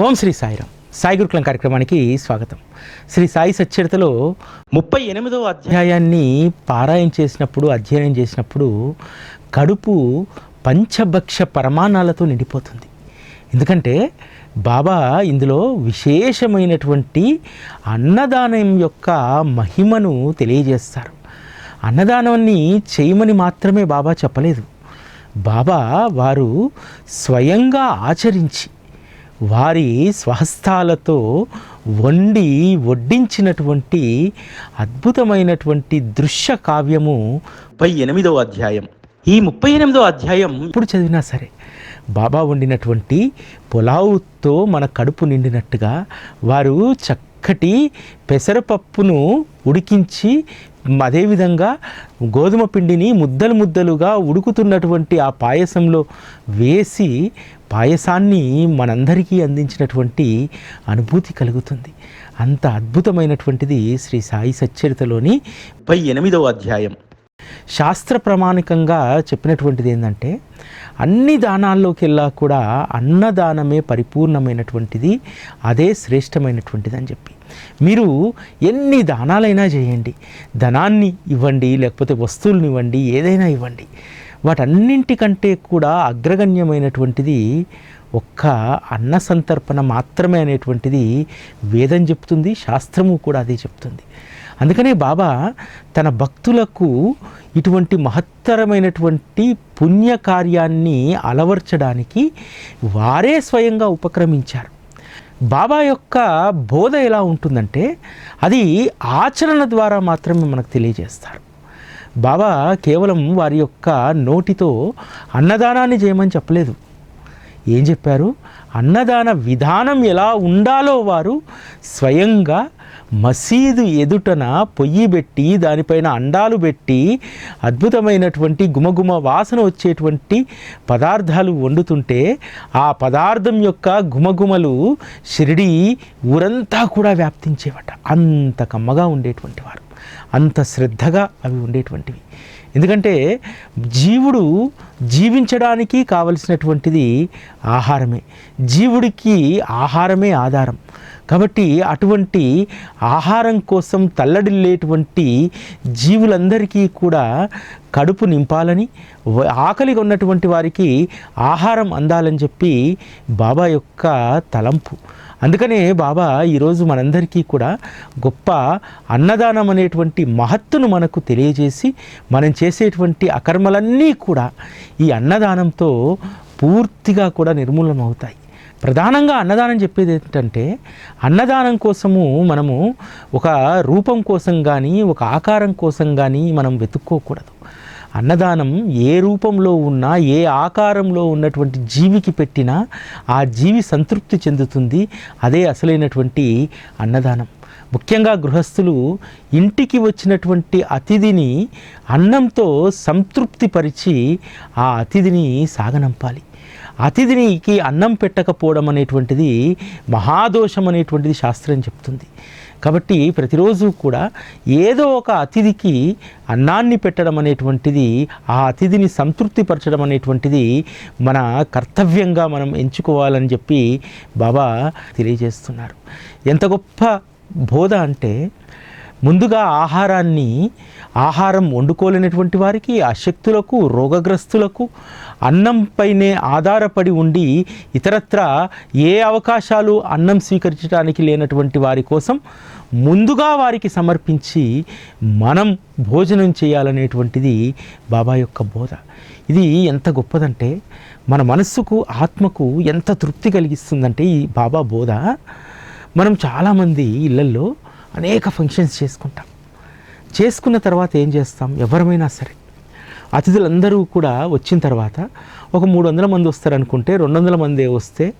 ఓం శ్రీ సాయిరామ్. సాయి గురుకులం కార్యక్రమానికి స్వాగతం. శ్రీ సాయి సచ్చరితలో ముప్పై ఎనిమిదవ అధ్యాయాన్ని పారాయణ చేసినప్పుడు అధ్యయనం చేసినప్పుడు కడుపు పంచభక్ష పరమాణాలతో నిండిపోతుంది. ఎందుకంటే బాబా ఇందులో విశేషమైనటువంటి అన్నదానం యొక్క మహిమను తెలియజేస్తారు. అన్నదానాన్ని చేయమని మాత్రమే బాబా చెప్పలేదు. బాబా వారు స్వయంగా ఆచరించి వారి స్వహస్తాలతో వండి వడ్డించినటువంటి అద్భుతమైనటువంటి దృశ్య కావ్యము ముప్పై ఎనిమిదవ అధ్యాయం. ఈ ముప్పై ఎనిమిదవ అధ్యాయం ఇప్పుడు చదివినా సరే బాబా వండినటువంటి పులావుతో మన కడుపు నిండినట్టుగా వారు చక్కటి పెసరపప్పును ఉడికించి అదేవిధంగా గోధుమ పిండిని ముద్దలు ముద్దలుగా ఉడుకుతున్నటువంటి ఆ పాయసంలో వేసి పాయసాన్ని మనందరికీ అందించినటువంటి అనుభూతి కలుగుతుంది. అంత అద్భుతమైనటువంటిది శ్రీ సాయి సచ్చరితలోని పై ఎనిమిదవ అధ్యాయం. శాస్త్ర ప్రామాణికంగా చెప్పినటువంటిది ఏంటంటే అన్ని దానాల్లోకెల్లా కూడా అన్నదానమే పరిపూర్ణమైనటువంటిది అదే శ్రేష్టమైనటువంటిది అని చెప్పి. మీరు ఎన్ని దానాలైనా చేయండి. ధనాన్ని ఇవ్వండి లేకపోతే వస్తువులను ఇవ్వండి ఏదైనా ఇవ్వండి. వాటన్నింటికంటే కూడా అగ్రగణ్యమైనటువంటిది ఒక్క అన్న సంతర్పణ మాత్రమే అనేటువంటిది వేదం చెప్తుంది శాస్త్రము కూడా అదే చెప్తుంది. అందుకనే బాబా తన భక్తులకు ఇటువంటి మహత్తరమైనటువంటి పుణ్యకార్యాన్ని అలవర్చడానికి వారే స్వయంగా ఉపక్రమించారు. బాబా యొక్క బోధ ఎలా ఉంటుందంటే అది ఆచరణ ద్వారా మాత్రమే మనకు తెలియజేస్తారు. బాబా కేవలం వారి యొక్క నోటితో అన్నదానాన్ని చేయమని చెప్పలేదు. ఏం చెప్పారు? అన్నదాన విధానం ఎలా ఉండాలో వారు స్వయంగా మసీదు ఎదుటన పొయ్యి పెట్టి దానిపైన అండాలు పెట్టి అద్భుతమైనటువంటి గుమగుమ వాసన వచ్చేటువంటి పదార్థాలు వండుతుంటే ఆ పదార్థం యొక్క గుమగుమలు షిరిడి ఊరంతా కూడా వ్యాప్తించేవట. అంత కమ్మగా ఉండేటువంటి వారు. అంత శ్రద్ధగా అవి ఉండేటువంటివి. ఎందుకంటే జీవుడు జీవించడానికి కావలసినటువంటిది ఆహారమే. జీవుడికి ఆహారమే ఆధారం. కాబట్టి అటువంటి ఆహారం కోసం తల్లడిల్లేటువంటి జీవులందరికీ కూడా కడుపు నింపాలని ఆకలిగా ఉన్నటువంటి వారికి ఆహారం అందాలని చెప్పి బాబా యొక్క తలంపు. అందుకనే బాబా ఈరోజు మనందరికీ కూడా గొప్ప అన్నదానం అనేటువంటి మహత్తును మనకు తెలియజేసి మనం చేసేటువంటి అకర్మలన్నీ కూడా ఈ అన్నదానంతో పూర్తిగా కూడా నిర్మూలన అవుతాయి ప్రధానంగా అన్నదానం చెప్పేది ఏంటంటే అన్నదానం కోసము మనము ఒక రూపం కోసం కానీ ఒక ఆకారం కోసం కానీ మనం వెతుక్కోకూడదు. అన్నదానం ఏ రూపంలో ఉన్నా ఏ ఆకారంలో ఉన్నటువంటి జీవికి పెట్టినా ఆ జీవి సంతృప్తి చెందుతుంది. అదే అసలైనటువంటి అన్నదానం. ముఖ్యంగా గృహస్థులు ఇంటికి వచ్చినటువంటి అతిథిని అన్నంతో సంతృప్తిపరిచి ఆ అతిథిని సాగనంపాలి. అతిథినికి అన్నం పెట్టకపోవడం అనేటువంటిది మహాదోషం అనేటువంటిది శాస్త్రం చెప్తుంది. కాబట్టి ప్రతిరోజు కూడా ఏదో ఒక అతిథికి అన్నాన్ని పెట్టడం అనేటువంటిది ఆ అతిథిని సంతృప్తిపరచడం అనేటువంటిది మన కర్తవ్యంగా మనం ఎంచుకోవాలని చెప్పి బాబా తెలియజేస్తున్నారు. ఎంత గొప్ప బోధ అంటే ముందుగా ఆహారాన్ని ఆహారం వండుకోలేనటువంటి వారికి అశక్తులకు రోగగ్రస్తులకు అన్నంపైనే ఆధారపడి ఉండి ఇతరత్ర ఏ అవకాశాలు అన్నం స్వీకరించడానికి లేనటువంటి వారి కోసం ముందుగా వారికి సమర్పించి మనం భోజనం చేయాలనేటువంటిది బాబా యొక్క బోధ. ఇది ఎంత గొప్పదంటే మన మనస్సుకు ఆత్మకు ఎంత తృప్తి కలిగిస్తుందంటే ఈ బాబా బోధ. మనం చాలామంది ఇళ్ళల్లో అనేక ఫంక్షన్స్ చేసుకుంటాం. చేసుకున్న తర్వాత ఏం చేస్తాం? ఎవరమైనా సరే. అతిథులందరూ కూడా వచ్చిన తర్వాత ఒక మూడు వందల మంది వస్తారనుకుంటే రెండు వందల మంది వస్తే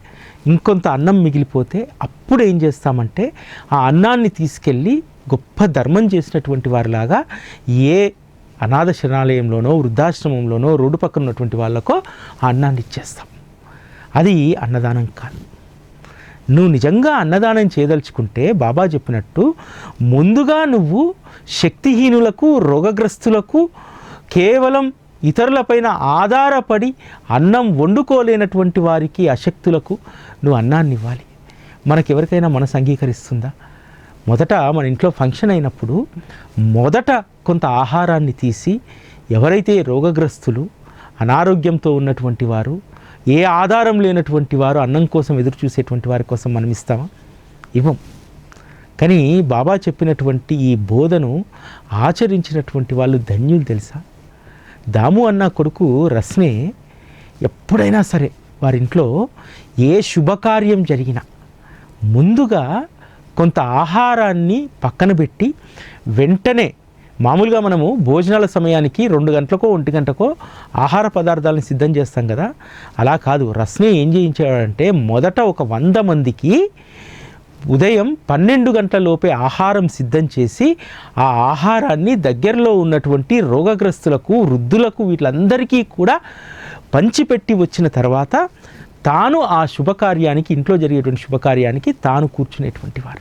ఇంకొంత అన్నం మిగిలిపోతే అప్పుడు ఏం చేస్తామంటే ఆ అన్నాన్ని తీసుకెళ్ళి గొప్ప ధర్మం చేసినటువంటి వారిలాగా ఏ అనాథ శరణాలయంలోనో వృద్ధాశ్రమంలోనో రోడ్డు పక్కన ఉన్నటువంటి వాళ్ళకో ఆ అన్నాన్ని ఇచ్చేస్తాం. అది అన్నదానం కాదు. నువ్వు నిజంగా అన్నదానం చేయదలుచుకుంటే బాబా చెప్పినట్టు ముందుగా నువ్వు శక్తిహీనులకు రోగగ్రస్తులకు కేవలం ఇతరులపైన ఆధారపడి అన్నం వండుకోలేనటువంటి వారికి అశక్తులకు నువ్వు అన్నాన్ని ఇవ్వాలి. మనకెవరికైనా మనసు అంగీకరిస్తుందా? మొదట మన ఇంట్లో ఫంక్షన్ అయినప్పుడు మొదట కొంత ఆహారాన్ని తీసి ఎవరైతే రోగగ్రస్తులు అనారోగ్యంతో ఉన్నటువంటి వారు ఏ ఆధారం లేనటువంటి వారు అన్నం కోసం ఎదురు చూసేటువంటి వారి కోసం మనం ఇస్తామా? ఇవ్వం. కానీ బాబా చెప్పినటువంటి ఈ బోధను ఆచరించినటువంటి వాళ్ళు ధన్యులు తెలుసా? దాము అన్న కొడుకు రస్నే ఎప్పుడైనా సరే వారింట్లో ఏ శుభకార్యం జరిగినా ముందుగా కొంత ఆహారాన్ని పక్కన పెట్టి వెంటనే మామూలుగా మనము భోజనాల సమయానికి రెండు గంటలకో ఒంటి గంటకో ఆహార పదార్థాలను సిద్ధం చేస్తాం కదా. అలా కాదు. రస్నే ఏం చేయించాడంటే మొదట ఒక వంద మందికి ఉదయం పన్నెండు గంటల లోపే ఆహారం సిద్ధం చేసి ఆ ఆహారాన్ని దగ్గరలో ఉన్నటువంటి రోగగ్రస్తులకు వృద్ధులకు వీళ్ళందరికీ కూడా పంచిపెట్టి వచ్చిన తర్వాత తాను ఆ శుభకార్యానికి ఇంట్లో జరిగేటువంటి శుభకార్యానికి తాను కూర్చునేటువంటి వారు.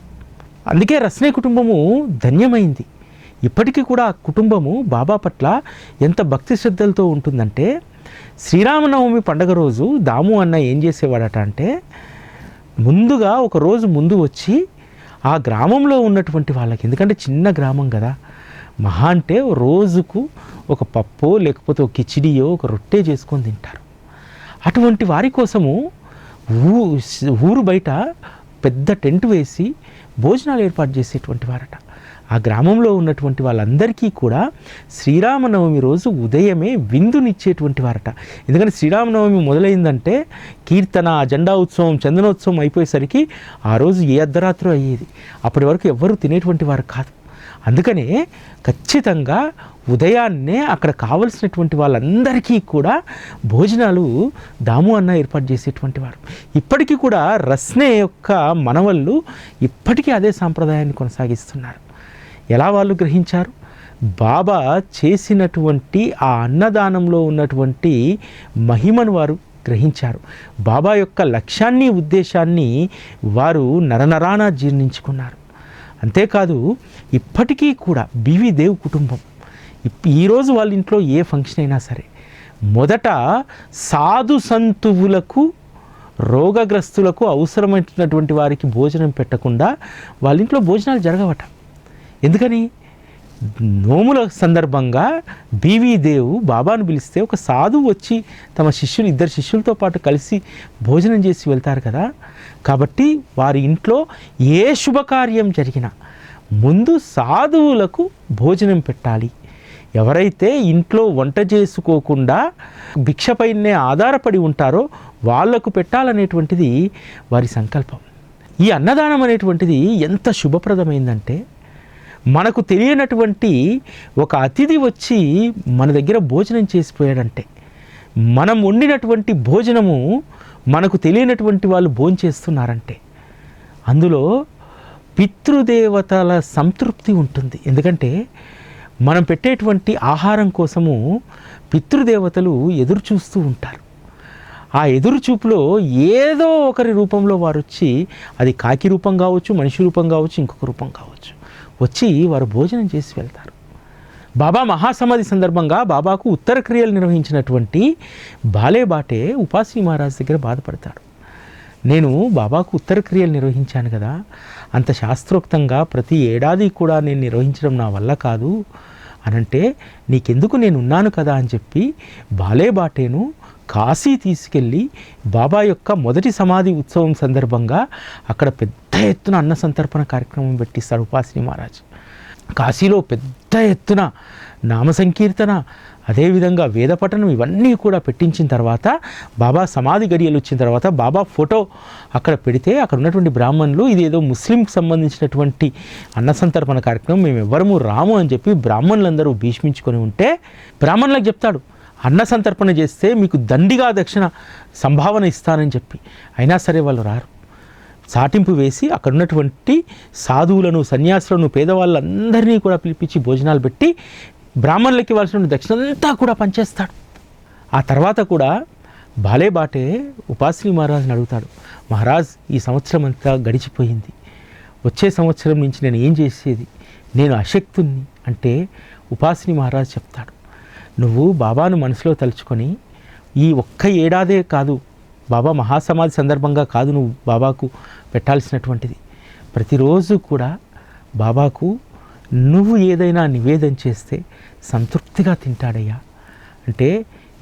అందుకే రస్నే కుటుంబము ధన్యమైంది. ఇప్పటికీ కూడా ఆ కుటుంబము బాబా పట్ల ఎంత భక్తి శ్రద్ధలతో ఉంటుందంటే శ్రీరామనవమి పండగ రోజు దాము అన్న ఏం చేసేవాడట అంటే ముందుగా ఒక రోజు ముందు వచ్చి ఆ గ్రామంలో ఉన్నటువంటి వాళ్ళకి ఎందుకంటే చిన్న గ్రామం కదా మహా అంటే రోజుకు ఒక పప్పు లేకపోతే ఒక కిచిడియో ఒక రొట్టె చేసుకొని తింటారు. అటువంటి వారి కోసము ఊ ఊరు బయట పెద్ద టెంట్ వేసి భోజనాలు ఏర్పాటు చేసేటువంటి వారట. ఆ గ్రామంలో ఉన్నటువంటి వాళ్ళందరికీ కూడా శ్రీరామనవమి రోజు ఉదయమే విందునిచ్చేటువంటి వారట. ఎందుకంటే శ్రీరామనవమి మొదలైందంటే కీర్తన జెండా ఉత్సవం చందనోత్సవం అయిపోయేసరికి ఆ రోజు ఏ అర్ధరాత్రి అయ్యేది. అప్పటి వరకు ఎవ్వరూ తినేటువంటి వారు కాదు. అందుకనే ఖచ్చితంగా ఉదయాన్నే అక్కడ కావలసినటువంటి వాళ్ళందరికీ కూడా భోజనాలు దాము అన్న ఏర్పాటు చేసేటువంటి వారు. ఇప్పటికీ కూడా రస్నే యొక్క మనవళ్ళు ఇప్పటికీ అదే సాంప్రదాయాన్ని కొనసాగిస్తున్నారు. ఎలా వాళ్ళు గ్రహించారు? బాబా చేసినటువంటి ఆ అన్నదానంలో ఉన్నటువంటి మహిమను వారు గ్రహించారు. బాబా యొక్క లక్ష్యాన్ని ఉద్దేశాన్ని వారు నరనరాన జీర్ణించుకున్నారు. అంతేకాదు ఇప్పటికీ కూడా బివి దేవ్ కుటుంబం. ఈరోజు వాళ్ళ ఇంట్లో ఏ ఫంక్షన్ అయినా సరే మొదట సాధు సంతువులకు రోగగ్రస్తులకు అవసరమైనటువంటి వారికి భోజనం పెట్టకుండా వాళ్ళ ఇంట్లో భోజనాలు జరగవట. ఎందుకని? నోముల సందర్భంగా బీవీ దేవు బాబాను పిలిస్తే ఒక సాధువు వచ్చి తమ శిష్యులు ఇద్దరు శిష్యులతో పాటు కలిసి భోజనం చేసి వెళ్తారు కదా. కాబట్టి వారి ఇంట్లో ఏ శుభకార్యం జరిగినా ముందు సాధువులకు భోజనం పెట్టాలి. ఎవరైతే ఇంట్లో వంట చేసుకోకుండా భిక్షపైనే ఆధారపడి ఉంటారో వాళ్ళకు పెట్టాలనేటువంటిది వారి సంకల్పం. ఈ అన్నదానం అనేటువంటిది ఎంత శుభప్రదమైందంటే మనకు తెలియనటువంటి ఒక అతిథి వచ్చి మన దగ్గర భోజనం చేసిపోయాడంటే మనం వండినటువంటి భోజనము మనకు తెలియనటువంటి వాళ్ళు భోంచేస్తున్నారంటే అందులో పితృదేవతల సంతృప్తి ఉంటుంది. ఎందుకంటే మనం పెట్టేటువంటి ఆహారం కోసము పితృదేవతలు ఎదురు చూస్తూ ఉంటారు. ఆ ఎదురు చూపులో ఏదో ఒకరి రూపంలో వారు వచ్చి అది కాకి రూపం కావచ్చు మనిషి రూపం కావచ్చు ఇంకొక రూపం కావచ్చు. వచ్చి వారు భోజనం చేసి వెళ్తారు. బాబా మహాసమాధి సందర్భంగా బాబాకు ఉత్తర క్రియలు నిర్వహించినటువంటి బాలేబాటే ఉపాసి మహారాజ్ దగ్గర బాధపడతాడు నేను బాబాకు ఉత్తర క్రియలు నిర్వహించాను కదా అంత శాస్త్రోక్తంగా ప్రతి ఏడాది కూడా నేను నిర్వహించడం నా వల్ల కాదు. అనంటే నీకెందుకు నేను ఉన్నాను కదా అని చెప్పి బాలేబాటేను కాశీ తీసుకెళ్ళి బాబా యొక్క మొదటి సమాధి ఉత్సవం సందర్భంగా అక్కడ పెద్ద ఎత్తున అన్న సంతర్పణ కార్యక్రమం పెట్టిస్తాడు ఉపాసిని మహారాజ్. కాశీలో పెద్ద ఎత్తున నామ సంకీర్తన అదేవిధంగా వేద పఠనం ఇవన్నీ కూడా పెట్టించిన తర్వాత బాబా సమాధి గడియలు వచ్చిన తర్వాత బాబా ఫోటో అక్కడ పెడితే అక్కడ ఉన్నటువంటి బ్రాహ్మణులు ఇది ఏదో ముస్లింకి సంబంధించినటువంటి అన్న సంతర్పణ కార్యక్రమం మేము ఎవ్వరము రాము అని చెప్పి బ్రాహ్మణులందరూ భీష్మించుకొని ఉంటే బ్రాహ్మణులకు చెప్తాడు అన్న సంతర్పణ చేస్తే మీకు దండిగా దక్షిణ సంభావన ఇస్తానని చెప్పి. అయినా సరే వాళ్ళు రారు. సాటింపు వేసి అక్కడ ఉన్నటువంటి సాధువులను సన్యాసులను పేదవాళ్ళందరినీ కూడా పిలిపించి భోజనాలు పెట్టి బ్రాహ్మణులకి ఇవ్వాల్సిన దక్షిణ అంతా కూడా పనిచేస్తాడు ఆ తర్వాత కూడా బాలేబాటే ఉపాసిని మహారాజుని అడుగుతాడు మహారాజ్ ఈ సంవత్సరం అంతా గడిచిపోయింది. వచ్చే సంవత్సరం నుంచి నేను ఏం చేసేది? నేను అశక్తుణ్ణి అంటే ఉపాసిని మహారాజ్ చెప్తాడు. నువ్వు బాబాను మనసులో తలుచుకొని ఈ ఒక్క ఏడాదే కాదు బాబా మహాసమాధి సందర్భంగా కాదు నువ్వు బాబాకు పెట్టాల్సినటువంటిది. ప్రతిరోజు కూడా బాబాకు నువ్వు ఏదైనా నివేదన చేస్తే సంతృప్తిగా తింటాడయ్యా. అంటే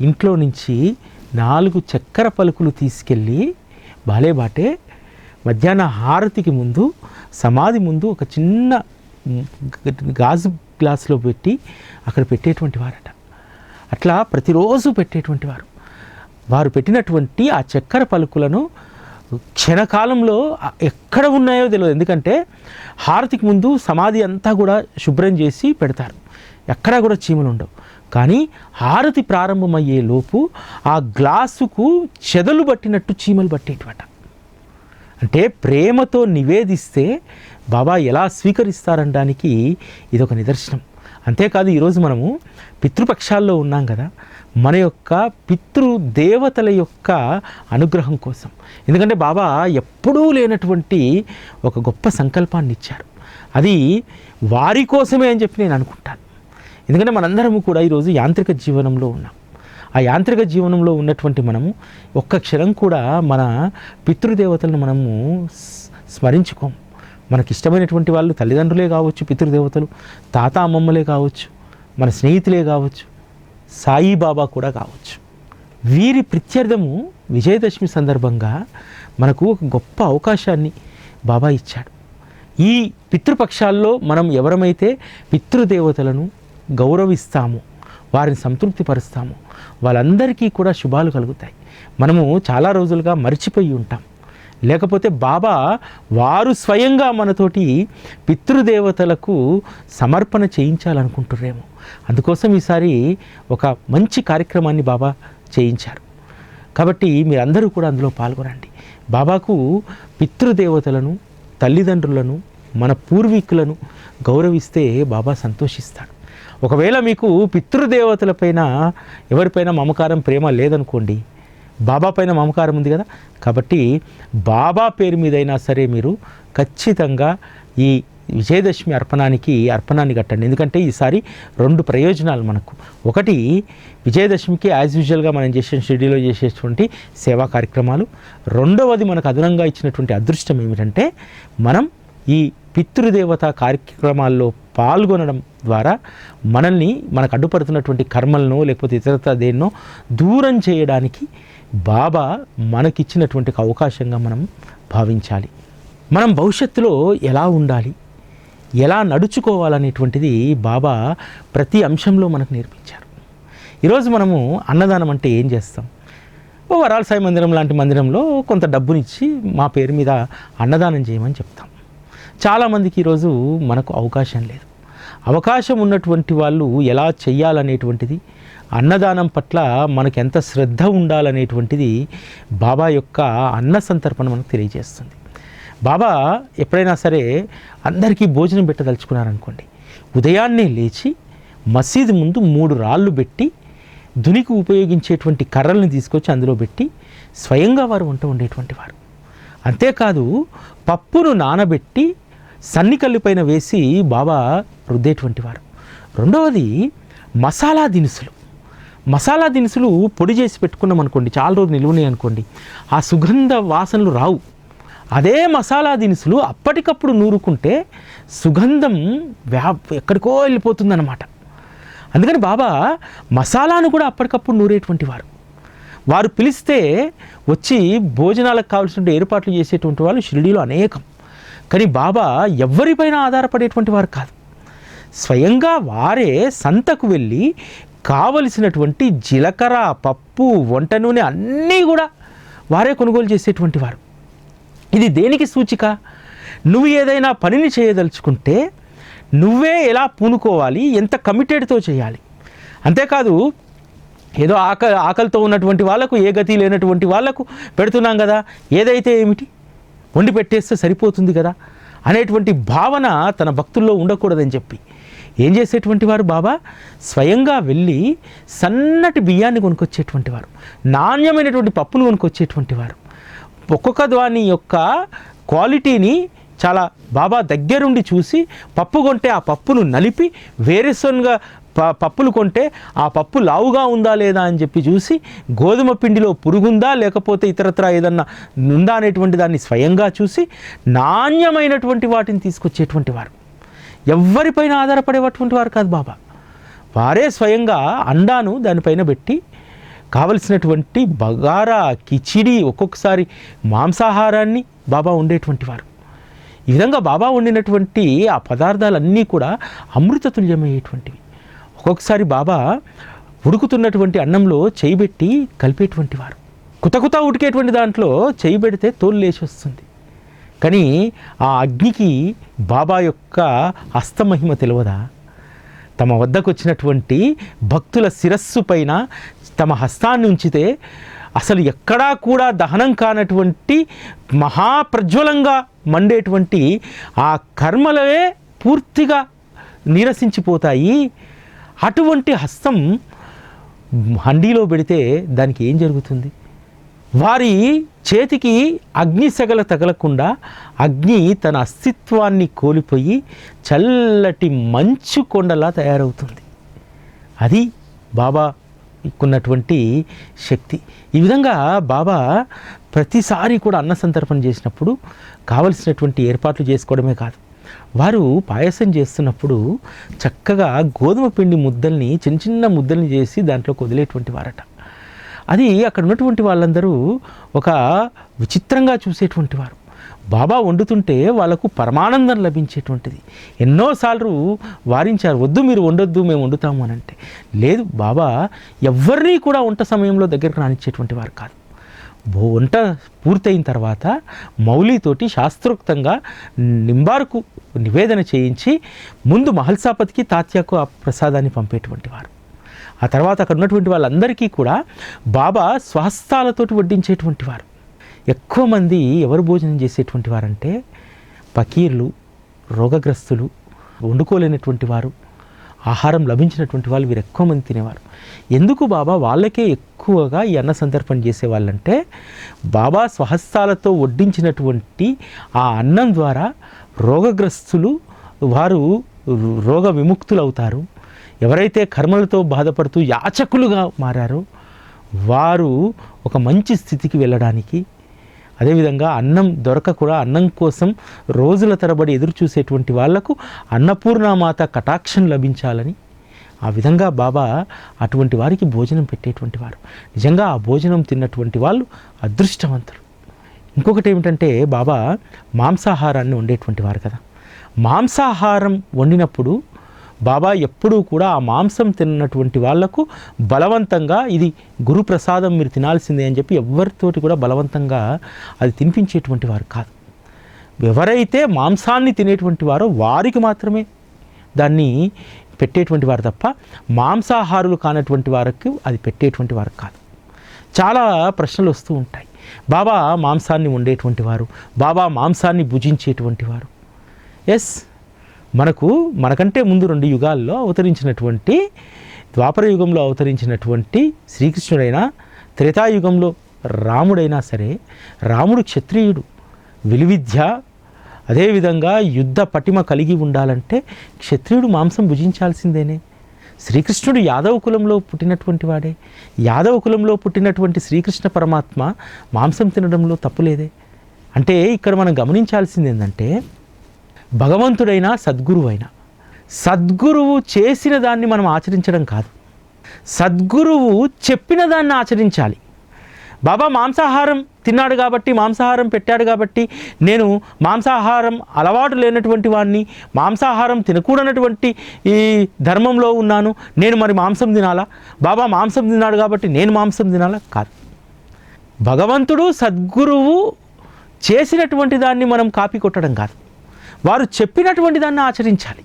ఇంట్లో నుంచి నాలుగు చక్కెర పలుకులు తీసుకెళ్ళి బాలేబాటే మధ్యాహ్న హారతికి ముందు సమాధి ముందు ఒక చిన్న గాజు గ్లాసులో పెట్టి అక్కడ పెట్టేటువంటి వారట. అట్లా ప్రతిరోజు పెట్టేటువంటి వారు. వారు పెట్టినటువంటి ఆ చక్కెర పలుకులను క్షణకాలంలో ఎక్కడ ఉన్నాయో తెలియదు ఎందుకంటే హారతికి ముందు సమాధి అంతా కూడా శుభ్రం చేసి పెడతారు. ఎక్కడా కూడా చీమలు ఉండవు. కానీ హారతి ప్రారంభమయ్యే లోపు ఆ గ్లాసుకు చెదలు పట్టినట్టు చీమలు పట్టేటివట. అంటే ప్రేమతో నివేదిస్తే బాబా ఎలా స్వీకరిస్తారనడానికి ఇదొక నిదర్శనం. అంతేకాదు ఈరోజు మనము పితృపక్షాల్లో ఉన్నాం కదా మన యొక్క పితృ దేవతల యొక్క అనుగ్రహం కోసం. ఎందుకంటే బాబా ఎప్పుడూ లేనటువంటి ఒక గొప్ప సంకల్పాన్ని ఇచ్చారు. అది వారి కోసమే అని చెప్పి నేను అనుకుంటాను. ఎందుకంటే మనందరము కూడా ఈరోజు యాంత్రిక జీవనంలో ఉన్నాం. ఆ యాంత్రిక జీవనంలో ఉన్నటువంటి మనము ఒక్క క్షణం కూడా మన పితృదేవతలను మనము స్మరించుకోము. మనకి ఇష్టమైనటువంటి వాళ్ళు తల్లిదండ్రులే కావచ్చు పితృదేవతలు తాత అమ్మమ్మలే కావచ్చు మన స్నేహితులే కావచ్చు సాయిబాబా కూడా కావచ్చు. వీరి ప్రత్యర్థము విజయదశమి సందర్భంగా మనకు ఒక గొప్ప అవకాశాన్ని బాబా ఇచ్చాడు. ఈ పితృపక్షాల్లో మనం ఎవరమైతే పితృదేవతలను గౌరవిస్తామో వారిని సంతృప్తిపరుస్తామో వాళ్ళందరికీ కూడా శుభాలు కలుగుతాయి. మనము చాలా రోజులుగా మర్చిపోయి ఉంటాం. లేకపోతే బాబా వారు స్వయంగా మనతోటి పితృదేవతలకు సమర్పణ చేయించాలనుకుంటున్నారేమో అందుకోసం ఈసారి ఒక మంచి కార్యక్రమాన్ని బాబా చేయించారు. కాబట్టి మీరందరూ కూడా అందులో పాల్గొనండి. బాబాకు పితృదేవతలను తల్లిదండ్రులను మన పూర్వీకులను గౌరవిస్తే బాబా సంతోషిస్తాడు. ఒకవేళ మీకు పితృదేవతలపైన ఎవరిపైన మమకారం ప్రేమ లేదనుకోండి బాబా పైన మమకారం ఉంది కదా? కాబట్టి బాబా పేరు మీదైనా సరే మీరు ఖచ్చితంగా ఈ విజయదశమి అర్పణానికి అర్పణాన్ని కట్టండి. ఎందుకంటే ఈసారి రెండు ప్రయోజనాలు మనకు. ఒకటి విజయదశమికి యాజ్ యూజువల్గా మనం చేసే షెడ్యూల్లో చేసేటువంటి సేవా కార్యక్రమాలు. రెండవది మనకు అదనంగా ఇచ్చినటువంటి అదృష్టం ఏమిటంటే మనం ఈ పితృదేవత కార్యక్రమాల్లో పాల్గొనడం ద్వారా మనల్ని మనకు అడ్డుపడుతున్నటువంటి కర్మలను లేకపోతే ఇతరత దేన్నో దూరం చేయడానికి బాబా మనకిచ్చినటువంటి అవకాశంగా మనం భావించాలి. మనం భవిష్యత్తులో ఎలా ఉండాలి? ఎలా నడుచుకోవాలనేటువంటిది బాబా ప్రతి అంశంలో మనకు నేర్పించారు. ఈరోజు మనము అన్నదానం అంటే ఏం చేస్తాం? ఓ వరాల సాయి మందిరం లాంటి మందిరంలో కొంత డబ్బునిచ్చి మా పేరు మీద అన్నదానం చేయమని చెప్తాం. చాలామందికి ఈరోజు మనకు అవకాశం లేదు. అవకాశం ఉన్నటువంటి వాళ్ళు ఎలా చెయ్యాలనేటువంటిది అన్నదానం పట్ల మనకు ఎంత శ్రద్ధ ఉండాలనేటువంటిది బాబా యొక్క అన్న సంతర్పణ మనకు తెలియజేస్తుంది. బాబా ఎప్పుడైనా సరే అందరికీ భోజనం పెట్టదలుచుకున్నారనుకోండి. ఉదయాన్నే లేచి మసీదు ముందు మూడు రాళ్ళు పెట్టి దునికి ఉపయోగించేటువంటి కర్రల్ని తీసుకొచ్చి అందులో పెట్టి స్వయంగా వారు వంట ఉండేటువంటి వారు. అంతేకాదు పప్పును నానబెట్టి సన్నికల్లు పైన వేసి బాబా రుద్దేటువంటి వారు. రెండవది మసాలా దినుసులు. మసాలా దినుసులు పొడి చేసి పెట్టుకున్నాం అనుకోండి చాలా రోజులు నిలువనాయి అనుకోండి ఆ సుగంధ వాసనలు రావు. అదే మసాలా దినుసులు అప్పటికప్పుడు నూరుకుంటే సుగంధం వ్యా ఎక్కడికో వెళ్ళిపోతుందన్నమాట. అందుకని బాబా మసాలాను కూడా అప్పటికప్పుడు నూరేటువంటి వారు. వారు పిలిస్తే వచ్చి భోజనాలకు కావాల్సిన ఏర్పాట్లు చేసేటువంటి వాళ్ళు షిరిడీలో అనేకం. కానీ బాబా ఎవరిపైన ఆధారపడేటువంటి వారు కాదు. స్వయంగా వారే సంతకు వెళ్ళి కావలసినటువంటి జీలకర్ర పప్పు వంట నూనె అన్నీ కూడా వారే కొనుగోలు చేసేటువంటి వారు. ఇది దేనికి సూచిక? నువ్వు ఏదైనా పనిని చేయదలుచుకుంటే నువ్వే ఎలా పూనుకోవాలి ఎంత కమిటెడ్తో చేయాలి? అంతేకాదు ఏదో ఆక ఆకలితో ఉన్నటువంటి వాళ్ళకు ఏ గతి లేనటువంటి వాళ్ళకు పెడుతున్నాం కదా ఏదైతే ఏమిటి? వండి పెట్టేస్తే సరిపోతుంది కదా అనేటువంటి భావన తన భక్తుల్లో ఉండకూడదని చెప్పి. ఏం చేసేటువంటి వారు బాబా? స్వయంగా వెళ్ళి సన్నటి బియ్యాన్ని కొనుక్కొచ్చేటువంటి వారు నాణ్యమైనటువంటి పప్పును కొనుక్కొచ్చేటువంటి వారు. ఒక్కొక్క దాని యొక్క క్వాలిటీని చాలా బాబా దగ్గరుండి చూసి పప్పు కొంటే ఆ పప్పును నలిపి వేరేసోన్గా ప- పప్పులు కొంటే ఆ పప్పు లావుగా ఉందా లేదా అని చెప్పి చూసి గోధుమ పిండిలో పురుగుందా లేకపోతే ఇతరత్ర ఏదన్నా ఉందా అనేటువంటి దాన్ని స్వయంగా చూసి నాణ్యమైనటువంటి వాటిని తీసుకొచ్చేటువంటి వారు. ఎవరిపైన ఆధారపడేటువంటి వారు కాదు బాబా. వారే స్వయంగా అండాను దానిపైన పెట్టి కావలసినటువంటి బగారా కిచిడి ఒక్కొక్కసారి మాంసాహారాన్ని బాబా ఉండేటువంటి వారు. ఈ విధంగా బాబా వండినటువంటి ఆ పదార్థాలన్నీ కూడా అమృతతుల్యమయ్యేటువంటివి ఒక్కొక్కసారి బాబా ఉడుకుతున్నటువంటి అన్నంలో చేయి పెట్టి కలిపేటువంటి వారు. కుతకుత ఉడికేటువంటి దాంట్లో చేయి పెడితే తోలు లేచి వస్తుంది కానీ ఆ అగ్నికి బాబా యొక్క హస్తమహిమ తెలియదా తమ వద్దకు వచ్చినటువంటి భక్తుల శిరస్సు పైన తమ హస్తాన్ని ఉంచితే అసలు ఎక్కడా కూడా దహనం కానటువంటి మహాప్రజ్వలంగా మండేటువంటి ఆ కర్మలవే పూర్తిగా నీరసించిపోతాయి. అటువంటి హస్తం హండీలో పెడితే దానికి ఏం జరుగుతుంది? వారి చేతికి అగ్ని సగల తగలకుండా అగ్ని తన అస్తిత్వాన్ని కోల్పోయి చల్లటి మంచు కొండలా తయారవుతుంది. అది బాబా ఉన్నటువంటి శక్తి. ఈ విధంగా బాబా ప్రతిసారి కూడా అన్న సంతర్పణ చేసినప్పుడు కావలసినటువంటి ఏర్పాట్లు చేసుకోవడమే కాదు. వారు పాయసం చేస్తున్నప్పుడు చక్కగా గోధుమ పిండి ముద్దల్ని చిన్న చిన్న ముద్దల్ని చేసి దాంట్లో వదిలేటువంటి వారట. అది అక్కడ ఉన్నటువంటి వాళ్ళందరూ ఒక విచిత్రంగా చూసేటువంటి వారు. బాబా వండుతుంటే వాళ్ళకు పరమానందం లభించేటువంటిది. ఎన్నోసార్లు వారించారు వద్దు మీరు వండొద్దు మేము వండుతాము అని అంటే. లేదు బాబా ఎవరిని కూడా వంట సమయంలో దగ్గరకు రానిచ్చేటువంటి వారు కాదు. వంట పూర్తయిన తర్వాత మౌలితోటి శాస్త్రోక్తంగా నింబార్కు నివేదన చేయించి ముందు మహల్సాపతికి తాత్యాకు ఆ ప్రసాదాన్ని పంపేటువంటి వారు. ఆ తర్వాత అక్కడ ఉన్నటువంటి వాళ్ళందరికీ కూడా బాబా స్వహస్తాలతోటి వడ్డించేటువంటి వారు. ఎక్కువ మంది ఎవరు భోజనం చేసేటువంటి వారంటే పకీర్లు రోగగ్రస్తులు వండుకోలేనటువంటి వారు ఆహారం లభించినటువంటి వాళ్ళు వీరు ఎక్కువ మంది తినేవారు. ఎందుకు బాబా? వాళ్ళకే ఎక్కువగా ఈ అన్న సందర్పణ చేసేవాళ్ళంటే బాబా స్వహస్తాలతో వడ్డించినటువంటి ఆ అన్నం ద్వారా రోగగ్రస్తులు వారు రోగ విముక్తులు అవుతారు ఎవరైతే కర్మలతో బాధపడుతూ యాచకులుగా మారారో వారు ఒక మంచి స్థితికి వెళ్ళడానికి అదేవిధంగా అన్నం దొరక కూడా అన్నం కోసం రోజుల తరబడి ఎదురు చూసేటువంటి వాళ్ళకు అన్నపూర్ణమాత కటాక్షం లభించాలని ఆ విధంగా బాబా అటువంటి వారికి భోజనం పెట్టేటువంటి వారు. నిజంగా ఆ భోజనం తిన్నటువంటి వాళ్ళు అదృష్టవంతులు. ఇంకొకటి ఏమిటంటే బాబా మాంసాహారాన్ని వండేటువంటి వారు కదా. మాంసాహారం వండినప్పుడు బాబా ఎప్పుడూ కూడా ఆ మాంసం తిన్నటువంటి వాళ్ళకు బలవంతంగా ఇది గురు ప్రసాదం మీరు తినాల్సిందే అని చెప్పి ఎవరితోటి కూడా బలవంతంగా అది తినిపించేటువంటి వారు కాదు. ఎవరైతే మాంసాన్ని తినేటువంటి వారో వారికి మాత్రమే దాన్ని పెట్టేటువంటి వారు తప్ప మాంసాహారులు కానటువంటి వారికి అది పెట్టేటువంటి వారు కాదు. చాలా ప్రశ్నలు వస్తూ ఉంటాయి. బాబా మాంసాన్ని ఉండేటువంటి వారు బాబా మాంసాన్ని భుజించేటువంటి వారు. ఎస్ మనకు మనకంటే ముందు రెండు యుగాల్లో అవతరించినటువంటి ద్వాపర యుగంలో అవతరించినటువంటి శ్రీకృష్ణుడైనా త్రేతాయుగంలో రాముడైనా సరే రాముడు క్షత్రియుడు విలువిద్య అదేవిధంగా యుద్ధ పటిమ కలిగి ఉండాలంటే క్షత్రియుడు మాంసం భుజించాల్సిందేనే. శ్రీకృష్ణుడు యాదవ కులంలో పుట్టినటువంటి వాడే. యాదవ కులంలో పుట్టినటువంటి శ్రీకృష్ణ పరమాత్మ మాంసం తినడంలో తప్పులేదే. అంటే ఇక్కడ మనం గమనించాల్సింది ఏంటంటే భగవంతుడైనా సద్గురువైనా. సద్గురువు చేసిన దాన్ని మనం ఆచరించడం కాదు. సద్గురువు చెప్పిన దాన్ని ఆచరించాలి. బాబా మాంసాహారం తిన్నాడు కాబట్టి మాంసాహారం పెట్టాడు కాబట్టి నేను మాంసాహారం అలవాటు లేనటువంటి వాడిని మాంసాహారం తినకూడనటువంటి ఈ ధర్మంలో ఉన్నాను నేను మరి మాంసం తినాలా? బాబా మాంసం తిన్నాడు కాబట్టి నేను మాంసం తినాలా? కాదు. భగవంతుడు సద్గురువు చేసినటువంటి దాన్ని మనం కాపీ కొట్టడం కాదు. వారు చెప్పినటువంటి దాన్ని ఆచరించాలి.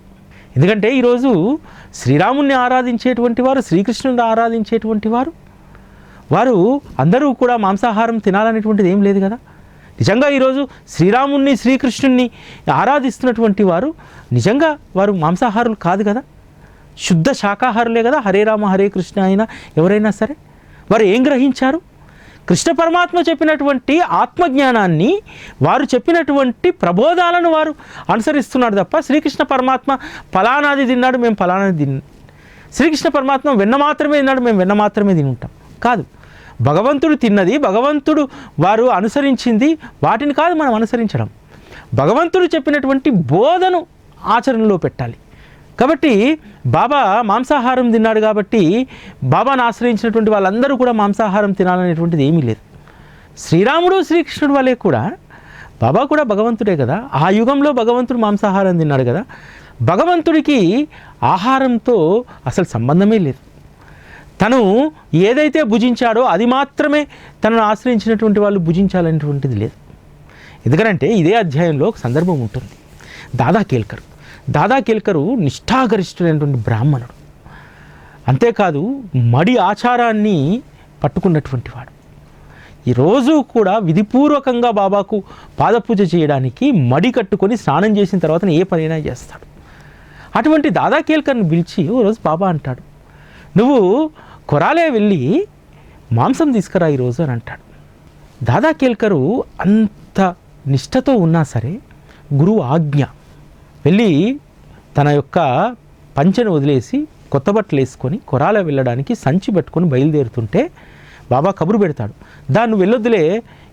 ఎందుకంటే ఈరోజు శ్రీరాముణ్ణి ఆరాధించేటువంటి వారు శ్రీకృష్ణుని ఆరాధించేటువంటి వారు వారు అందరూ కూడా మాంసాహారం తినాలనేటువంటిది ఏం లేదు కదా. నిజంగా ఈరోజు శ్రీరాముణ్ణి శ్రీకృష్ణుణ్ణి ఆరాధిస్తున్నటువంటి వారు నిజంగా వారు మాంసాహారులు కాదు కదా. శుద్ధ శాకాహారులే కదా. హరే రామ హరే కృష్ణ అయినా ఎవరైనా సరే వారు ఏం గ్రహించారు? కృష్ణ పరమాత్మ చెప్పినటువంటి ఆత్మజ్ఞానాన్ని వారు చెప్పినటువంటి ప్రబోధాలను వారు అనుసరిస్తున్నారు తప్ప శ్రీకృష్ణ పరమాత్మ ఫలానాది తిన్నాడు మేము ఫలానాది తిన్ శ్రీకృష్ణ పరమాత్మ వెన్న మాత్రమే తిన్నాడు మేము వెన్న మాత్రమే తిని ఉంటాం కాదు. భగవంతుడు తిన్నది భగవంతుడు వారు అనుసరించింది వాటిని కాదు మనం అనుసరించడం. భగవంతుడు చెప్పినటువంటి బోధను ఆచరణలో పెట్టాలి. కాబట్టి బాబా మాంసాహారం తిన్నాడు కాబట్టి బాబాను ఆశ్రయించినటువంటి వాళ్ళందరూ కూడా మాంసాహారం తినాలనేటువంటిది ఏమీ లేదు. శ్రీరాముడు శ్రీకృష్ణుడు వలె కూడా బాబా కూడా భగవంతుడే కదా. ఆ యుగంలో భగవంతుడు మాంసాహారం తిన్నాడు కదా. భగవంతుడికి ఆహారంతో అసలు సంబంధమే లేదు. తను ఏదైతే భుజించాడో అది మాత్రమే తనను ఆశ్రయించినటువంటి వాళ్ళు భుజించాలనేటువంటిది లేదు. ఎందుకంటే ఇదే అధ్యాయంలో ఒక సందర్భం ఉంటుంది. దాదా కేల్కర్. దాదా కేల్కరు నిష్ఠాగరిష్ఠుడైనటువంటి బ్రాహ్మణుడు. అంతేకాదు మడి ఆచారాన్ని పట్టుకున్నటువంటి వాడు. ఈరోజు కూడా విధిపూర్వకంగా బాబాకు పాదపూజ చేయడానికి మడి కట్టుకొని స్నానం చేసిన తర్వాత ఏ పనైనా చేస్తాడు. అటువంటి దాదా కేల్కర్ని పిలిచి ఓ రోజు బాబా అంటాడు నువ్వు కొరాలే వెళ్ళి మాంసం తీసుకురా ఈరోజు అని అంటాడు. దాదా కేల్కరు అంత నిష్ఠతో ఉన్నా సరే గురువు ఆజ్ఞ వెళ్ళి తన యొక్క పంచెను వదిలేసి కొత్త బట్టలు వేసుకొని కొరాల వెళ్ళడానికి సంచి పెట్టుకొని బయలుదేరుతుంటే బాబా కబురు పెడతాడు దాన్ని వెళ్ళొద్దులే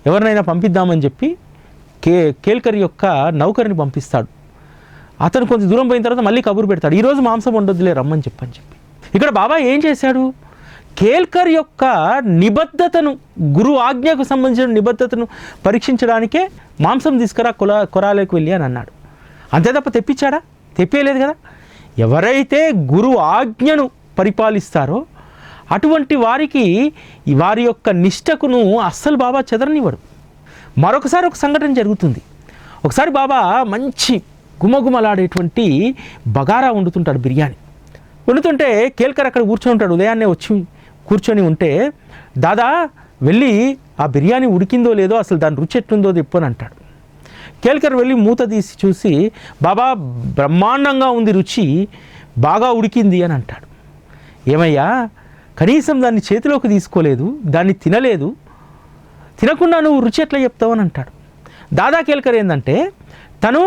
ఎవరినైనా పంపిద్దామని చెప్పి కే కేల్కర్ యొక్క నౌకరిని పంపిస్తాడు. అతను కొంచెం దూరం పోయిన తర్వాత మళ్ళీ కబురు పెడతాడు ఈరోజు మాంసం ఉండొద్దులే రమ్మని చెప్పని చెప్పి. ఇక్కడ బాబా ఏం చేశాడు? కేల్కర్ యొక్క నిబద్ధతను గురు ఆజ్ఞకు సంబంధించిన నిబద్ధతను పరీక్షించడానికే మాంసం తీసుకురా కుల కొరాలకు వెళ్ళి అని అన్నాడు. అంతే తప్ప తెప్పించాడా? తెప్పేయలేదు కదా. ఎవరైతే గురు ఆజ్ఞను పరిపాలిస్తారో అటువంటి వారికి వారి యొక్క నిష్టకును అస్సలు బాబా చెదరనివ్వడు. మరొకసారి ఒక సంఘటన జరుగుతుంది. ఒకసారి బాబా మంచి గుమగుమలాడేటువంటి బగారా వండుతుంటాడు బిర్యానీ. వండుతుంటే కేల్కర్ అక్కడ కూర్చొని ఉంటాడు ఉదయాన్నే వచ్చి కూర్చొని ఉంటే దాదా వెళ్ళి ఆ బిర్యానీ ఉడికిందో లేదో అసలు దాని రుచి ఎట్లుందో చెప్పని అంటాడు. కేల్కర్ వెళ్ళి మూత తీసి చూసి బాబా బ్రహ్మాండంగా ఉంది రుచి బాగా ఉడికింది అని అంటాడు. ఏమయ్యా కనీసం దాన్ని చేతిలోకి తీసుకోలేదు దాన్ని తినలేదు తినకుండా నువ్వు రుచి ఎట్లా చెప్తావు అని అంటాడు. దాదా కేల్కర్ ఏంటంటే తను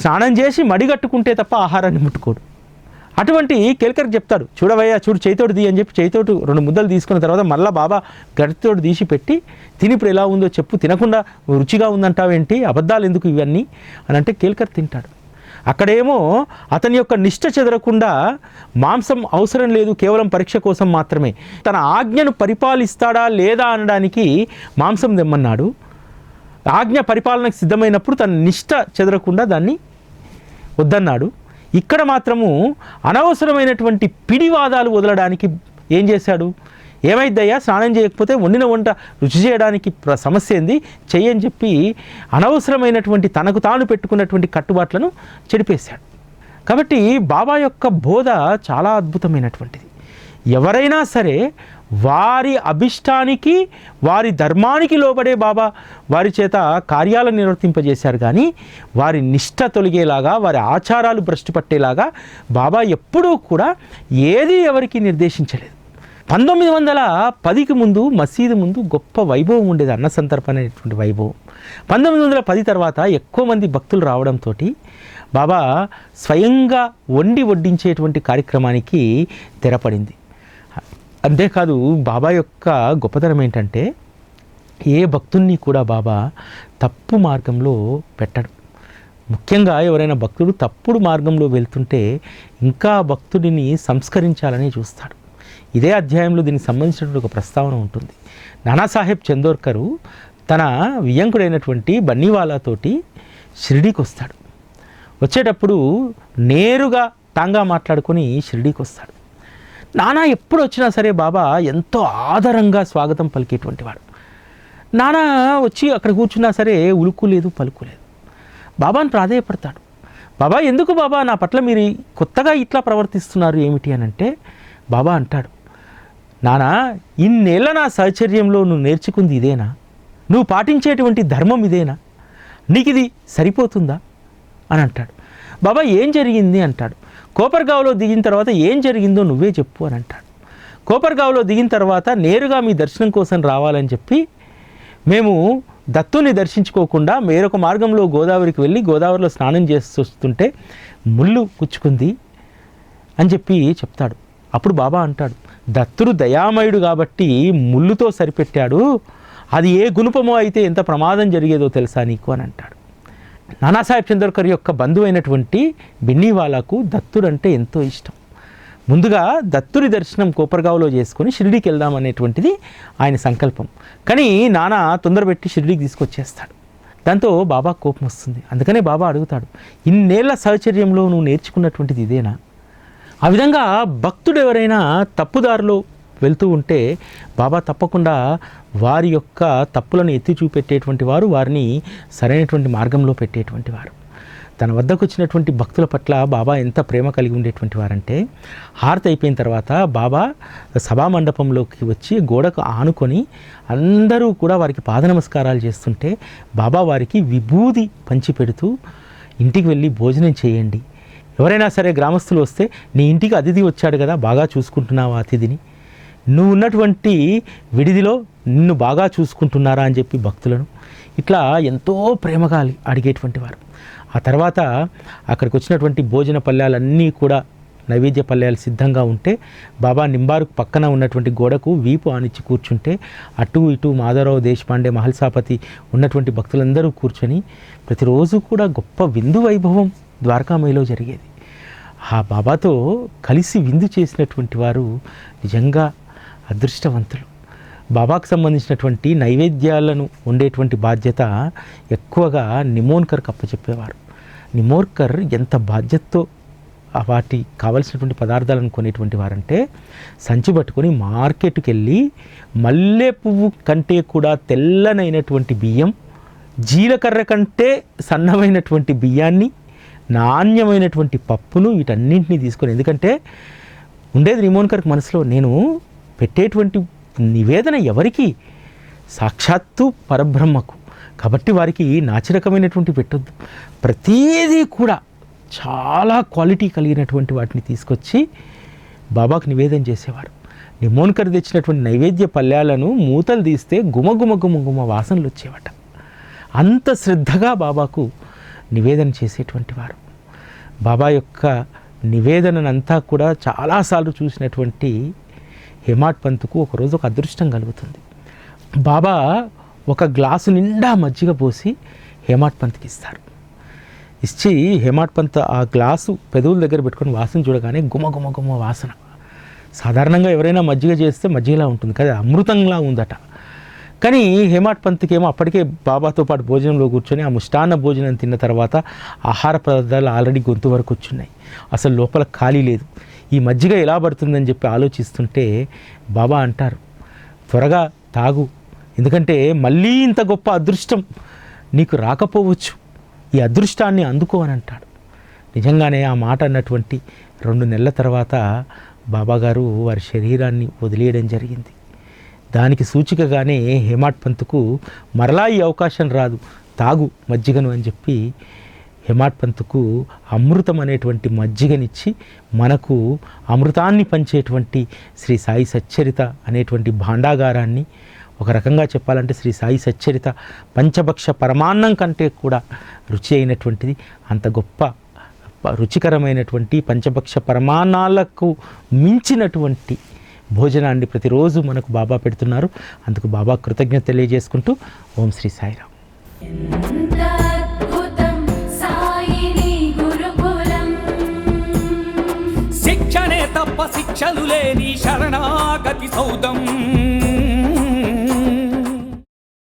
స్నానం చేసి మడిగట్టుకుంటే తప్ప ఆహారాన్ని ముట్టుకోడు. అటువంటి కేల్కర్ చెప్తాడు చూడవయ్యా చూడు చేతోడు తీ అని చెప్పి చేతోటి రెండు ముద్దలు తీసుకున్న తర్వాత మళ్ళీ బాబా గడితోడు తీసి పెట్టి తిని ఇప్పుడు ఎలా ఉందో చెప్పు తినకుండా రుచిగా ఉందంటావేంటి? అబద్ధాలు ఎందుకు ఇవన్నీ? అని అంటే కేల్కర్ తింటాడు. అక్కడేమో అతని యొక్క నిష్ట చెదరకుండా మాంసం అవసరం లేదు కేవలం పరీక్ష కోసం మాత్రమే. తన ఆజ్ఞను పరిపాలిస్తాడా లేదా అనడానికి మాంసం తెమ్మన్నాడు. ఆజ్ఞ పరిపాలనకు సిద్ధమైనప్పుడు తన నిష్ట చెదరకుండా దాన్ని వద్దన్నాడు. ఇక్కడ మాత్రము అనవసరమైనటువంటి పిడివాదాలు వదలడానికి ఏం చేశాడు? ఏమైద్దయ్యా? స్నానం చేయకపోతే వండిన వంట రుచి చేయడానికి ప్ర- సమస్య ఏంది? చెయ్యని చెప్పి అనవసరమైనటువంటి తనకు తాను పెట్టుకున్నటువంటి కట్టుబాట్లను చెడిపేశాడు. కాబట్టి బాబా యొక్క బోధ చాలా అద్భుతమైనటువంటిది. ఎవరైనా సరే వారి అభిష్టానికి వారి ధర్మానికి లోబడే బాబా. వారి చేత కార్యాలను నిర్వర్తింపజేశారు కానీ వారి నిష్ట తొలగేలాగా వారి ఆచారాలు భ్రష్టు పట్టేలాగా బాబా ఎప్పుడూ కూడా ఏది ఎవరికి నిర్దేశించలేదు. పంతొమ్మిది వందల పదికి ముందు మసీదు ముందు గొప్ప వైభవం ఉండేది అన్న సంతర్పణ అనేటువంటి వైభవం. పంతొమ్మిది వందల పది తర్వాత ఎక్కువ మంది భక్తులు రావడంతో బాబా స్వయంగా వండి వడ్డించేటువంటి కార్యక్రమానికి తెరపడింది. అంతేకాదు బాబా యొక్క గొప్పతనం ఏంటంటే ఏ భక్తుల్ని కూడా బాబా తప్పు మార్గంలో పెట్టడు. ముఖ్యంగా ఎవరైనా భక్తుడు తప్పుడు మార్గంలో వెళ్తుంటే ఇంకా భక్తుడిని సంస్కరించాలని చూస్తాడు. ఇదే అధ్యాయంలో దీనికి సంబంధించినటువంటి ఒక ప్రస్తావన ఉంటుంది. నానాసాహెబ్ చందోర్కరు తన వియంకుడైనటువంటి బన్నీవాలాతోటి షిరిడీకి వస్తాడు వచ్చేటప్పుడు నేరుగా తాంగా మాట్లాడుకొని షిరిడీకి వస్తాడు నానా ఎప్పుడు వచ్చినా సరే బాబా ఎంతో ఆదరంగా స్వాగతం పలికేటువంటి వాడు నానా వచ్చి అక్కడ కూర్చున్నా సరే ఉలుకు లేదు పలుకు లేదు. బాబాను ప్రాధేయపడతాడు. బాబా ఎందుకు బాబా నా పట్ల మీరు కొత్తగా ఇట్లా ప్రవర్తిస్తున్నారు ఏమిటి అని అంటే బాబా అంటాడు నానా ఇన్నేళ్ళ నా సహచర్యంలో నువ్వు నేర్చుకుంది ఇదేనా? నువ్వు పాటించేటువంటి ధర్మం ఇదేనా? నీకు ఇది సరిపోతుందా? అని అంటాడు. బాబా ఏం జరిగింది అంటాడు. కోపర్గావ్లో దిగిన తర్వాత ఏం జరిగిందో నువ్వే చెప్పు అని అంటాడు. కోపర్గావ్లో దిగిన తర్వాత నేరుగా మీ దర్శనం కోసం రావాలని చెప్పి మేము దత్తుని దర్శించుకోకుండా వేరొక మార్గంలో గోదావరికి వెళ్ళి గోదావరిలో స్నానం చేసి వస్తుంటే ముళ్ళు పుచ్చుకుంది అని చెప్పి చెప్తాడు. అప్పుడు బాబా అంటాడు దత్తుడు దయామయుడు కాబట్టి ముళ్ళుతో సరిపెట్టాడు. అది ఏ గుణపమో అయితే ఎంత ప్రమాదం జరిగేదో తెలుసా నీకు? అని అంటాడు. నానాసాహెబ్ చంద్రకర్ యొక్క బంధువు అయినటువంటి బిన్నీవాలాకు దత్తుడు అంటే ఎంతో ఇష్టం. ముందుగా దత్తుడి దర్శనం కోపర్గావ్లో చేసుకొని షిరిడీకి వెళ్దాం అనేటువంటిది ఆయన సంకల్పం. కానీ నానా తొందరపెట్టి షిరిడీకి తీసుకొచ్చేస్తాడు. దాంతో బాబా కోపం వస్తుంది. అందుకనే బాబా అడుగుతాడు ఇన్నేళ్ళ సహచర్యంలో నువ్వు నేర్చుకున్నటువంటిది ఇదేనా? ఆ విధంగా భక్తుడు ఎవరైనా తప్పుదారిలో వెళ్తూ ఉంటే బాబా తప్పకుండా వారి యొక్క తప్పులను ఎత్తి చూపెట్టేటువంటి వారు వారిని సరైనటువంటి మార్గంలో పెట్టేటువంటి వారు. తన వద్దకు వచ్చినటువంటి భక్తుల పట్ల బాబా ఎంత ప్రేమ కలిగి ఉండేటువంటి వారంటే హారతి అయిపోయిన తర్వాత బాబా సభా మండపంలోకి వచ్చి గోడకు ఆనుకొని అందరూ కూడా వారికి పాద నమస్కారాలు చేస్తుంటే బాబా వారికి విభూది పంచిపెడుతూ ఇంటికి వెళ్ళి భోజనం చేయండి. ఎవరైనా సరే గ్రామస్తులు వస్తే నీ ఇంటికి అతిథి వచ్చాడు కదా బాగా చూసుకుంటున్నావా అతిథిని? నువ్వు ఉన్నటువంటి విడిదిలో నిన్ను బాగా చూసుకుంటున్నారా అని చెప్పి భక్తులను ఇట్లా ఎంతో ప్రేమగా అడిగేటువంటి వారు. ఆ తర్వాత అక్కడికి వచ్చినటువంటి భోజన పళ్ళ్యాలన్నీ కూడా నైవేద్య పల్లెలు సిద్ధంగా ఉంటే బాబా నింబారుకు పక్కన ఉన్నటువంటి గోడకు వీపు ఆనిచ్చి కూర్చుంటే అటు ఇటు మాధవరావు దేశపాండే మహల్సాపతి ఉన్నటువంటి భక్తులందరూ కూర్చొని ప్రతిరోజు కూడా గొప్ప విందు వైభవం ద్వారకామయిలో జరిగేది. ఆ బాబాతో కలిసి విందు చేసినటువంటి వారు నిజంగా అదృష్టవంతులు. బాబాకు సంబంధించినటువంటి నైవేద్యాలను ఉండేటువంటి బాధ్యత ఎక్కువగా నిమోన్కర్కి అప్పచెప్పేవారు. నిమోన్కర్ ఎంత బాధ్యతతో వాటి కావలసినటువంటి పదార్థాలను కొనేటువంటి వారంటే సంచి పట్టుకొని మార్కెట్కి వెళ్ళి మల్లె పువ్వు కంటే కూడా తెల్లనైనటువంటి బియ్యం జీలకర్ర కంటే సన్నమైనటువంటి బియ్యాన్ని నాణ్యమైనటువంటి పప్పును వీటన్నింటినీ తీసుకొని ఎందుకంటే ఉండేది నిమోన్కర్కి మనసులో నేను పెట్టేటువంటి నివేదన ఎవరికి? సాక్షాత్తు పరబ్రహ్మకు. కాబట్టి వారికి నాచిరకమైనటువంటి పెట్టొద్దు. ప్రతీదీ కూడా చాలా క్వాలిటీ కలిగినటువంటి వాటిని తీసుకొచ్చి బాబాకు నివేదన చేసేవారు. నిమోన్కర్ తెచ్చినటువంటి నైవేద్య పల్యాలను మూతలు తీస్తే గుమగుమ గుమగుమ వాసనలు వచ్చేవట. అంత శ్రద్ధగా బాబాకు నివేదన చేసేటువంటి వారు. బాబా యొక్క నివేదనంతా కూడా చాలాసార్లు చూసినటువంటి హేమాట్ పంత్కు ఒకరోజు ఒక అదృష్టం కలుగుతుంది. బాబా ఒక గ్లాసు నిండా మజ్జిగ పోసి హేమాట్ పంత్కి ఇస్తారు. ఇచ్చి హేమాట్ పంత్ ఆ గ్లాసు పెదవుల దగ్గర పెట్టుకొని వాసన చూడగానే గుమ గుమ గుమ వాసన. సాధారణంగా ఎవరైనా మజ్జిగ చేస్తే మజ్జిగలా ఉంటుంది కదా అమృతంలా ఉందట. కానీ హేమాట్ పంత్కి ఏమో అప్పటికే బాబాతో పాటు భోజనంలో కూర్చొని ఆ ముష్టాన్న భోజనం తిన్న తర్వాత ఆహార పదార్థాలు ఆల్రెడీ గొంతు వరకు వచ్చున్నాయి. అసలు లోపల ఖాళీ లేదు. ఈ మజ్జిగ ఎలా పడుతుందని చెప్పి ఆలోచిస్తుంటే బాబా అంటారు త్వరగా తాగు ఎందుకంటే మళ్ళీ ఇంత గొప్ప అదృష్టం నీకు రాకపోవచ్చు. ఈ అదృష్టాన్ని అందుకో అని అంటాడు. నిజంగానే ఆ మాట అన్నటువంటి రెండు నెలల తర్వాత బాబాగారు వారి శరీరాన్ని వదిలేయడం జరిగింది. దానికి సూచికగానే హేమాట్ పంత్కు మరలా ఈ అవకాశం రాదు తాగు మజ్జిగను అని చెప్పి హెమాట్పంత్కు అమృతం అనేటువంటి మజ్జిగనిచ్చి మనకు అమృతాన్ని పంచేటువంటి శ్రీ సాయి సచ్చరిత అనేటువంటి భాండాగారాన్ని ఒక రకంగా చెప్పాలంటే శ్రీ సాయి సచ్చరిత పంచభక్ష పరమాన్నం కంటే కూడా రుచి అయినటువంటిది అంత గొప్ప రుచికరమైనటువంటి పంచభక్ష పరమాన్నాలకు మించినటువంటి భోజనాన్ని ప్రతిరోజు మనకు బాబా పెడుతున్నారు. అందుకు బాబా కృతజ్ఞత తెలియజేసుకుంటూ ఓం శ్రీ సాయిరామ్. అల్ప శిక్షలు లేని శరణాగతి సౌదం.